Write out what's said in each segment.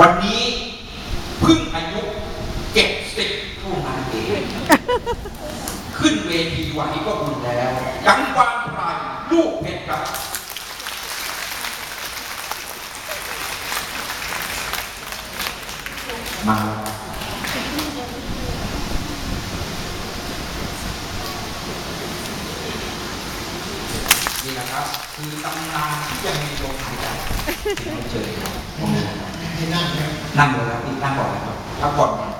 วันนี้เพิ่งอายุเจ็ดสิบเท่านั้นเองขึ้นเวทีไหวก็บุญแล้ว กังวานพรายลูกเพชรครับมานี่แหละครับ คือตำนานที่ยังมีลมหายใจเราเจอครับ ให้นั่งนะนั่งเลยครับพี่นั่งก่อนเลยครับพักผ่อนก่อน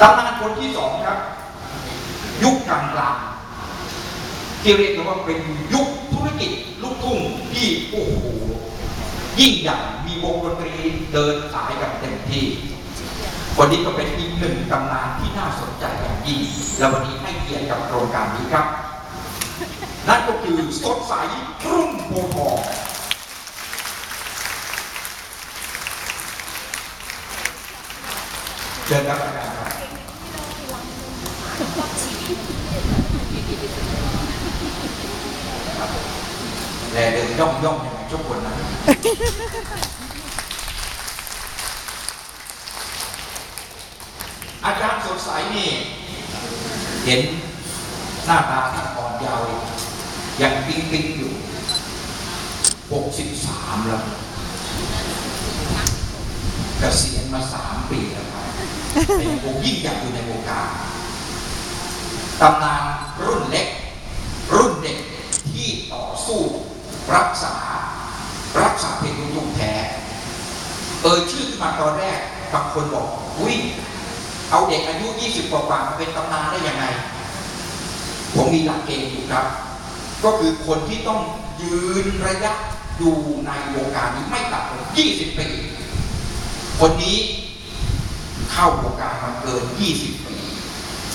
ตำนานคนที่สองครับ ยุคกลางกลางที่เรียกว่าเป็นยุคธุรกิจลูกทุ่งที่โอ้โหยิ่งใหญ่มีวงดนตรีเดินสายแบบเต็มที่วันนี้ก็เป็นอีกหนึ่งตำนานที่น่าสนใจอย่างยิ่งและวันนี้ให้เกียรติกับโครงการนี้ครับ นั่นก็คือสดใสรุ่งโพธิ์ทอง เชิญครับอาจารย์ครับแลเดินย่องย่องยังไงทุกคนนะอาจารย์สดใสนี่ เห็นหน้าตาท่านอ่อนเยาว์ยังปิ๊งปิ๊งอยู่ 63 แล้วเกษียณมา3ปีแล้ว ครับแต่ยังคงยิ่งใหญ่อยู่ในวงการตำนานรุ่นเล็ก รุ่นเด็กที่ต่อสู้รักษา รักษาเพลงลูกทุ่งแท้เอ่ยชื่อขึ้นมาตอนแรกบางคนบอกอุ้ยเอาเด็กอายุ 20 กว่าๆมาเป็นตำนานได้ยังไง ผมมีหลักเกณฑ์อยู่ครับ ก็คือคนที่ต้องยืนระยะอยู่ในวงการนี้ไม่ต่ำกว่า20 ปี คนนี้ เข้าวงการมาเกิน 20 ปี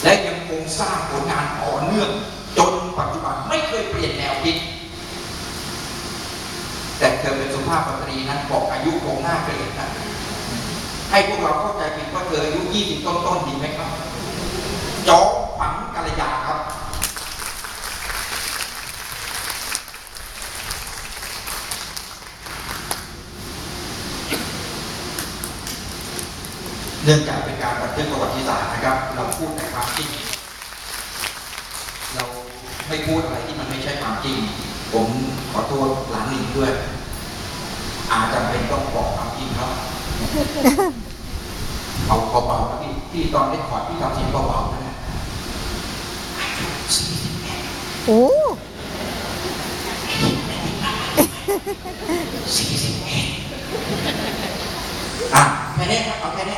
และยังคงสร้างผลงานต่อเนื่อง จนปัจจุบันไม่เคยเปลี่ยนแนวคิด แต่เธอเป็นสุภาพสตรีนั้นบอกอายุคงหน้าเปลี่ยนนะให้พวกเราเข้าใจผิดว่าเธออายุ 20 ต้นๆดีไหมครับจอฝังกัลยาณรับ เนื่องจากเป็นการบันทึกประวัติศาสตร์นะครับ เราพูดแต่ความจริง เราไม่พูดอะไรที่มันไม่ใช่ความจริง ผมขอโทษหลานหลิงด้วย อาจจะเป็นต้องบอกความจริงครับเอาเบาๆนะพี่พี่ตอนเล่นคอร์ดพี่ทำเสียงเบาๆนะเนี่ยอายุสี่สิบเอ็ดโอ้สี่สิบเอ็ดอะแค่นี้ครับเอาแค่นี้